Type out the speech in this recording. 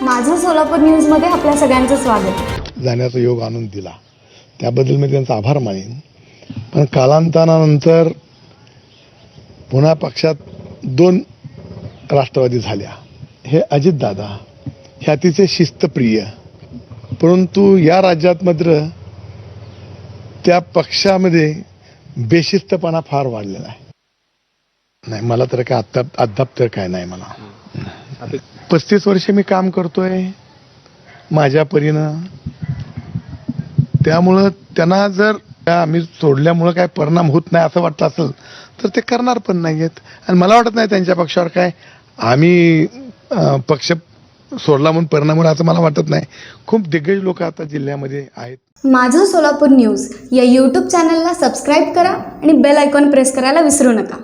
माझं सोलापूर न्यूजमध्ये आपल्या सगळ्यांचं स्वागत. जाण्याचा योग आणून दिला. त्याबद्दल मी त्यांचा आभार मानेन. पण कालांतरानंतर पुन्हा पक्षात दोन राष्ट्रवादी झाल्या. हे अजितदादा हे अतिशय शिस्तप्रिय. परंतु या राज्यात मात्र त्या पक्षामध्ये बेशिस्तपणा फार वाढलेला आहे. नाही मला तर काय आत्ता अद्याप तर काय नाही मला. पस्तीस वर्ष मी काम करतोय माझ्या परीनं. त्यामुळं त्यांना जर आम्ही सोडल्यामुळं काय परिणाम होत नाही असं वाटतं असेल तर ते करणार पण नाही आहेत आणि मला वाटत नाही त्यांच्या पक्षावर काय आम्ही पक्ष सोडला म्हणून परिणाम होईल असं मला वाटत नाही. खूप दिग्गज लोक आता जिल्ह्यामध्ये आहेत. माझं सोलापूर न्यूज या यूट्यूब चॅनलला सबस्क्राईब करा आणि बेल आयकॉन प्रेस करायला विसरू नका.